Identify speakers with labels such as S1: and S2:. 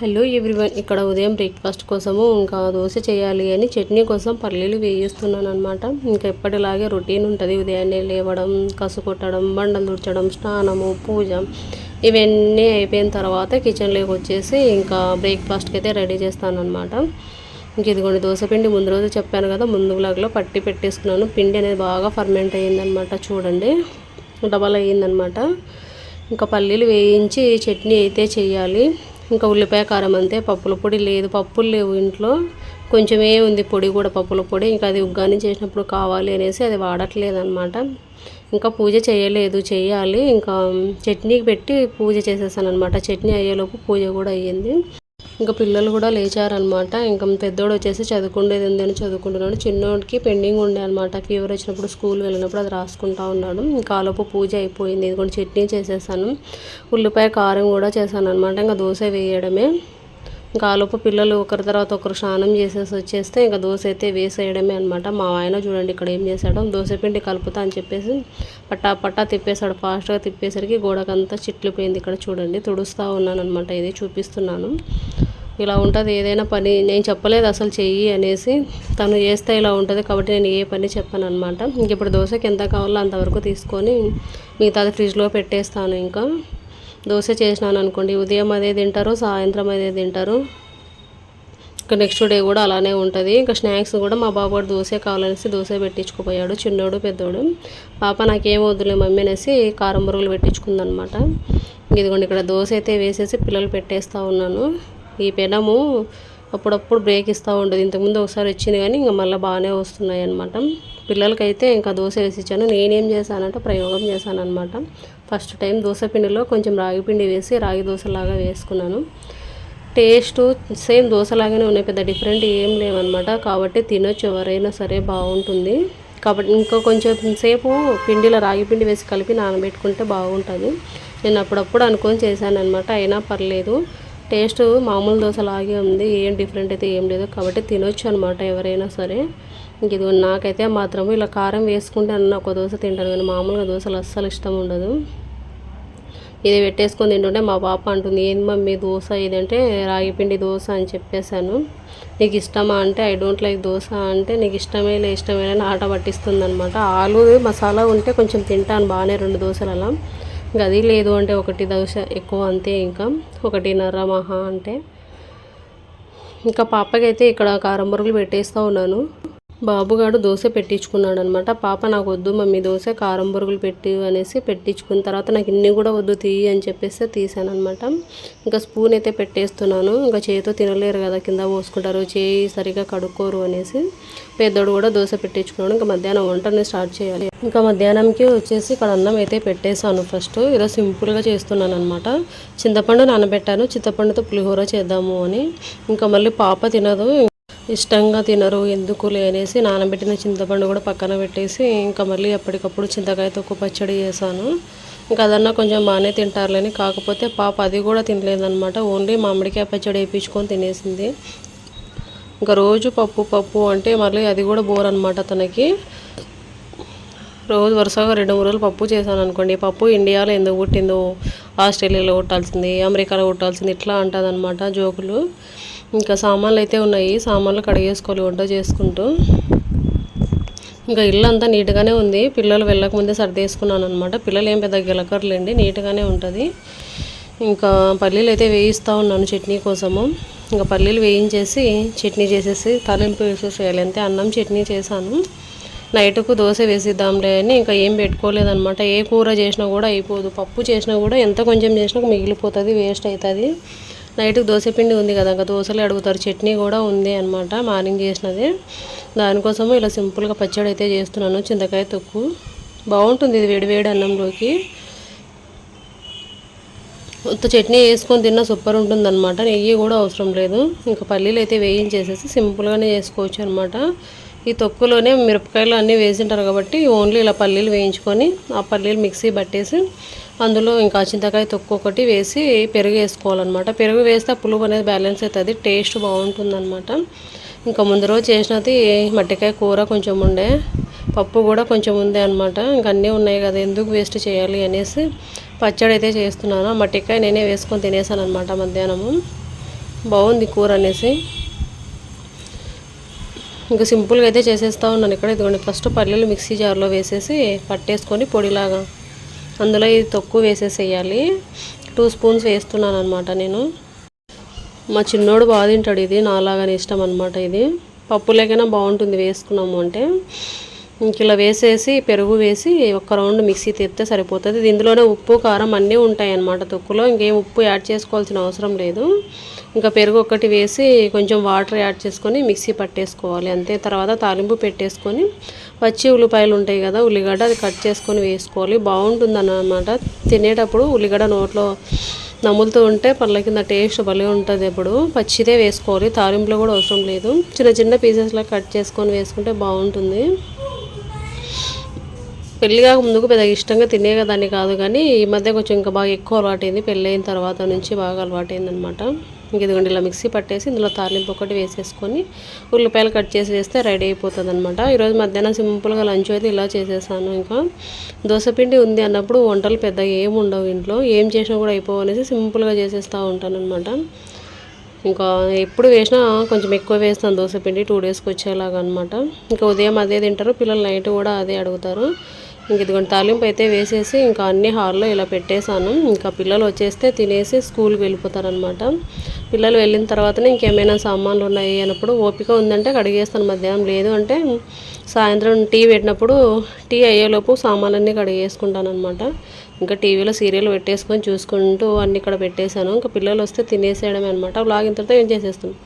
S1: Hello everyone ఇక్కడ ఉదయం breakfast కోసము ఇంకా దోశ చేయాలి అని చట్నీ కోసం పల్లీలు వేయిస్తున్నాను అనమాట ఇంకా ఎప్పటిలాగే రొటీన్ ఉంటుంది ఉదయాన్నే లేవడం కసు కొట్టడం బండలు తుడచడం స్నానము పూజ ఇవన్నీ అయిపోయిన తర్వాత కిచెన్లోకి వచ్చేసి ఇంకా బ్రేక్ఫాస్ట్కి అయితే రెడీ చేస్తాను అనమాట ఇంక ఇదిగోండి దోశ పిండి ముందు రోజు చెప్పాను కదా ముందు బ్లాగ్లో పట్టి పెట్టేసుకున్నాను. పిండి అనేది బాగా ఫర్మెంట్ అయ్యిందనమాట చూడండి. డబల్ అయ్యిందనమాట ఇంకా పల్లీలు వేయించి చట్నీ అయితే చేయాలి. ఇంకా ఉల్లిపాయ కారం అంతే పప్పుల పొడి లేదు పప్పులు లేవు ఇంట్లో. కొంచెమే ఉంది పొడి కూడా పప్పుల పొడి. ఇంకా అది ఉగ్గాని చేసినప్పుడు కావాలి అనేసి అది వాడట్లేదు అనమాట ఇంకా పూజ చేయలేదు చేయాలి. ఇంకా చట్నీకి పెట్టి పూజ చేసేసాను అనమాట చట్నీ అయ్యేలోపు పూజ కూడా అయ్యింది. ఇంకా పిల్లలు కూడా లేచారనమాట. ఇంకా పెద్దోడు వచ్చేసి చదువుకుండేది ఉందని చదువుకుంటున్నాడు. చిన్నోడికి పెండింగ్ ఉండే అనమాట. ఫీవర్ వచ్చినప్పుడు స్కూల్ వెళ్ళినప్పుడు అది రాసుకుంటా ఉన్నాడు. ఇంకా ఆలోపు పూజ అయిపోయింది. ఇది కూడా చట్నీ చేసేసాను. ఉల్లిపాయ కారం కూడా చేశాను అనమాట ఇంకా దోశ వేయడమే. ఇంకా ఆలోపు పిల్లలు ఒకరి తర్వాత ఒకరు స్నానం చేసేసి వచ్చేస్తే ఇంకా దోశ అయితే వేసేయడమే అనమాట మా ఆయన చూడండి ఇక్కడ ఏం చేశాడో దోశ పిండి కలుపుతా అని చెప్పేసి పట్టా పట్టా తిప్పేశాడు. ఫాస్ట్గా తిప్పేసరికి గోడకంతా చిట్లిపోయింది ఇక్కడ చూడండి. తుడుస్తూ ఉన్నాను అనమాట ఇది చూపిస్తున్నాను. ఇలా ఉంటుంది ఏదైనా పని నేను చెప్పలేదు అసలు చెయ్యి అనేసి తను చేస్తే ఇలా ఉంటుంది కాబట్టి నేను ఏ పని చెప్పాను అనమాట ఇంక ఇప్పుడు దోశకి ఎంత కావాలో అంతవరకు తీసుకొని మిగతాది ఫ్రిడ్జ్లో పెట్టేస్తాను ఇంకా. దోశ చేసినాను అనుకోండి ఉదయం అదే తింటారు సాయంత్రం అదే తింటారు. ఇంకా నెక్స్ట్ డే కూడా అలానే ఉంటుంది. ఇంకా స్నాక్స్ కూడా మా బాబు దోశ కావాలనేసి దోశ పెట్టించుకుపోయాడు చిన్నోడు పెద్దోడు. పాప నాకేం వద్దులే మమ్మీ అనేసి కారం బురుగులు పెట్టించుకుందనమాట. ఇదిగోండి ఇక్కడ దోశ అయితే వేసేసి పిల్లలు పెట్టేస్తూ ఉన్నాను. ఈ పెనము అప్పుడప్పుడు బ్రేక్ ఇస్తూ ఉంటుంది ఇంతకుముందు ఒకసారి వచ్చింది కానీ ఇంకా మళ్ళీ బాగానే వస్తున్నాయి అనమాట పిల్లలకైతే ఇంకా దోశ వేసి ఇచ్చాను. నేనేం చేశానంటే ప్రయోగం చేశాను అనమాట ఫస్ట్ టైం దోశ పిండిలో కొంచెం రాగి పిండి వేసి రాగి దోశలాగా వేసుకున్నాను. టేస్ట్ సేమ్ దోశలాగానే ఉన్నాయి పెద్ద డిఫరెంట్ ఏం లేవన్నమాట. కాబట్టి తినొచ్చు ఎవరైనా సరే బాగుంటుంది. కాబట్టి ఇంకా కొంచెం సేపు పిండిలో రాగి పిండి వేసి కలిపి నానబెట్టుకుంటే బాగుంటుంది. నేను అప్పుడప్పుడు అనుకొని చేశాను అనమాట అయినా పర్లేదు. టేస్ట్ మామూలు దోశలాగే ఉంది ఏం డిఫరెంట్ అయితే ఏం లేదు. కాబట్టి తినొచ్చు అనమాట ఎవరైనా సరే. ఇంక ఇది నాకైతే మాత్రము ఇలా కారం వేసుకుంటే అన్న ఒక దోశ తింటాను కానీ మామూలుగా దోశలు అస్సలు ఇష్టం ఉండదు. ఇది పెట్టేసుకొని తింటుంటే మా పాప అంటుంది ఏంది మమ్మీ దోశ ఇదంటే రాగిపిండి దోశ అని చెప్పేశాను. నీకు ఇష్టమా అంటే ఐ డోంట్ లైక్ దోశ అంటే నీకు ఇష్టమే లే ఇష్టమే అని ఆట పట్టిస్తుంది అనమాట ఆలు మసాలా ఉంటే కొంచెం తింటాను బాగానే రెండు దోశలు అలా ఇంకా అది లేదు అంటే ఒకటి దోశ ఎక్కువ అంతే ఇంకా. ఒకటిన్నర మహా అంటే. ఇంకా పాపకైతే ఇక్కడ కారం బొరుగులు పెట్టేస్తూ ఉన్నాను. బాబుగాడు దోశ పెట్టించుకున్నాడు అనమాట పాప నాకు వద్దు మమ్మీ దోశ కారం బొరుగులు పెట్టి అనేసి పెట్టించుకున్న తర్వాత నాకు ఇన్ని కూడా వద్దు తీయి అని చెప్పేసి తీసాను అనమాట ఇంకా స్పూన్ అయితే పెట్టేస్తున్నాను. ఇంకా చేతితో తినలేరు కదా కింద పోసుకుంటారు చేయి సరిగా కడుక్కోరు అనేసి. పెద్దోడు కూడా దోశ పెట్టించుకున్నాడు. ఇంకా మధ్యాహ్నం వంటని స్టార్ట్ చేయాలి. ఇంకా మధ్యాహ్నంకి వచ్చేసి ఇక్కడ అన్నం అయితే పెట్టేశాను ఫస్ట్ ఈరోజు సింపుల్గా చేస్తున్నాను అనమాట చింతపండు నానబెట్టాను. చింతపండుతో పులిహోర చేద్దాము అని. ఇంకా మళ్ళీ పాప తినదు. ఇష్టంగా తినరు ఎందుకులే అనేసి నానబెట్టిన చింతపండు కూడా పక్కన పెట్టేసి ఇంకా మళ్ళీ అప్పటికప్పుడు చింతకాయ తొక్కు పచ్చడి చేశాను. ఇంకా అదన్నా కొంచెం బాగానే తింటారులేని కాకపోతే పాప అది కూడా తినలేదనమాట ఓన్లీ మామిడికాయ పచ్చడి వేయించుకొని తినేసింది. ఇంకా రోజు పప్పు పప్పు అంటే మళ్ళీ అది కూడా బోర్ అనమాట తనకి. రోజు వరుసగా రెండు మూడు రోజులు పప్పు చేశాను అనుకోండి. పప్పు ఇండియాలో ఎందుకు పుట్టిందో ఆస్ట్రేలియాలో కొట్టాల్సింది అమెరికాలో కొట్టాల్సింది ఇట్లా అంటుంది జోకులు. ఇంకా సామాన్లు అయితే ఉన్నాయి. సామాన్లు కడిగేసుకోవాలి వంట చేసుకుంటూ. ఇంకా ఇల్లు అంతా నీట్గానే ఉంది. పిల్లలు వెళ్ళకముందే సర్దేసుకున్నాను అనమాట పిల్లలు ఏం పెద్ద గిలకర్లేండి. నీట్గానే ఉంటుంది. ఇంకా పల్లీలు అయితే వేయిస్తూ ఉన్నాను చట్నీ కోసము. ఇంకా పల్లీలు వేయించేసి చట్నీ చేసేసి తలింపు వేసేసేయాలి. అంతే. అన్నం చట్నీ చేశాను. నైట్కు దోశ వేసిద్దాంలే అని ఇంకా ఏం పెట్టుకోలేదనమాట ఏ కూర చేసినా కూడా అయిపోదు. పప్పు చేసినా కూడా ఎంత కొంచెం చేసినా మిగిలిపోతుంది వేస్ట్ అవుతుంది నైట్కి దోశ పిండి ఉంది కదా ఇంకా దోశలు అడుగుతారు. చట్నీ కూడా ఉంది అనమాట మార్నింగ్ చేసినది. దానికోసము ఇలా సింపుల్గా పచ్చడి అయితే చేస్తున్నాను చింతకాయ తొక్కు. బాగుంటుంది ఇది వేడివేడి అన్నంలోకి. ఉత్త చట్నీ వేసుకొని తిన్నా సూపర్ ఉంటుందన్నమాట. నెయ్యి కూడా అవసరం లేదు. ఇంకా పల్లీలు అయితే వేయించేసేసి సింపుల్గానే చేసుకోవచ్చు అనమాట ఈ తొక్కులోనే మిరపకాయలు అన్నీ వేసింటారు కాబట్టి ఓన్లీ ఇలా పల్లీలు వేయించుకొని ఆ పల్లీలు మిక్సీ పట్టేసి అందులో ఇంకా చింతకాయ తొక్కు ఒకటి వేసి పెరుగు వేసుకోవాలన్నమాట. పెరుగు వేస్తే పులుపు అనేది బ్యాలెన్స్ అవుతుంది టేస్ట్ బాగుంటుందన్నమాట. ఇంకా ముందు రోజు చేసినది మట్టికాయ కూర కొంచెం ఉండే పప్పు కూడా కొంచెం ఉంది అనమాట ఇంకా అన్నీ ఉన్నాయి కదా ఎందుకు వేస్ట్ చేయాలి అనేసి పచ్చడి అయితే చేస్తున్నాను. మట్టికాయ నేనే వేసుకొని తినేసాను అనమాట మధ్యాహ్నము. బాగుంది కూర అనేసి. ఇంకా సింపుల్గా అయితే చేసేస్తా ఉన్నాను ఇక్కడ. ఇదిగోండి ఫస్ట్ పల్లీలు మిక్సీ జార్లో వేసేసి పట్టేసుకొని పొడిలాగా అందులో ఇది తక్కువ వేసేసేయాలి. టూ స్పూన్స్ వేస్తున్నాను అనమాట నేను. మా చిన్నోడు బాగా తింటాడు ఇది నాలాగానే ఇష్టం అనమాట ఇది. పప్పులేకైనా బాగుంటుంది వేసుకున్నాము అంటే. ఇంక ఇలా వేసేసి పెరుగు వేసి ఒక రౌండ్ మిక్సీ తెస్తే సరిపోతుంది. ఇందులోనే ఉప్పు కారం అన్నీ ఉంటాయి అన్నమాట తొక్కులో. ఇంకేం ఉప్పు యాడ్ చేసుకోవాల్సిన అవసరం లేదు. ఇంకా పెరుగు ఒకటి వేసి కొంచెం వాటర్ యాడ్ చేసుకొని మిక్సీ పట్టేసుకోవాలి. అంతే. తర్వాత తాలింపు పెట్టేసుకొని వచ్చి ఉల్లిపాయలు ఉంటాయి కదా ఉల్లిగడ్డ అది కట్ చేసుకొని వేసుకోవాలి. బాగుంటుంది అన్నమాట తినేటప్పుడు ఉల్లిగడ్డ నోట్లో నములుతూ ఉంటే పళ్ళ కింద టేస్ట్ భలే ఉంటుంది ఎప్పుడు పచ్చిదే వేసుకోవాలి. తాలింపులో కూడా అవసరం లేదు. చిన్న చిన్న పీసెస్లో కట్ చేసుకొని వేసుకుంటే బాగుంటుంది. పెళ్ళి కాక ముందుకు పెద్దగా ఇష్టంగా తినేదాన్ని కాదు కానీ ఈ మధ్య కొంచెం ఇంకా బాగా ఎక్కువ అలవాటైంది. పెళ్ళైన తర్వాత నుంచి బాగా అలవాటైంది అనమాట ఇంక ఇదిగోండి ఇలా మిక్సీ పట్టేసి ఇందులో తాలింపు ఒకటి వేసేసుకొని ఉల్లిపాయలు కట్ చేసి వేస్తే రెడీ అయిపోతుంది అనమాట ఈరోజు మధ్యాహ్నం సింపుల్గా లంచ్ అయితే ఇలా చేసేసాను ఇంకా. దోశపిండి ఉంది అన్నప్పుడు వంటలు పెద్దగా ఏమి ఉండవు ఇంట్లో. ఏం చేసినా కూడా అయిపోవు అనేసి సింపుల్గా చేసేస్తూ ఉంటాను అనమాట ఇంకా ఎప్పుడు వేసినా కొంచెం ఎక్కువ వేస్తాను దోశపిండి టూ డేస్కి వచ్చేలాగా అనమాట ఇంకా ఉదయం అదే తింటారు పిల్లలు నైట్ కూడా అదే అడుగుతారు. ఇంక ఇదిగోండి తాలింపు అయితే వేసేసి ఇంకా అన్ని హాల్లో ఇలా పెట్టేశాను. ఇంకా పిల్లలు వచ్చేస్తే తినేసి స్కూల్కి వెళ్ళిపోతారనమాట పిల్లలు వెళ్ళిన తర్వాతనే ఇంకేమైనా సామాన్లు ఉన్నాయి అన్నప్పుడు ఓపిక ఉందంటే కడిగేస్తాను మధ్యాహ్నం. లేదు అంటే సాయంత్రం టీ పెట్టినప్పుడు టీ అయ్యేలోపు సామాన్లన్నీ కడిగేసుకుంటాను అనమాట ఇంకా టీవీలో సీరియల్ పెట్టేసుకొని చూసుకుంటూ అన్ని ఇక్కడ పెట్టేశాను. ఇంకా పిల్లలు వస్తే తినేసేయడమే అనమాట బ్లాగ్ తర్వాత ఏం చేసేస్తాను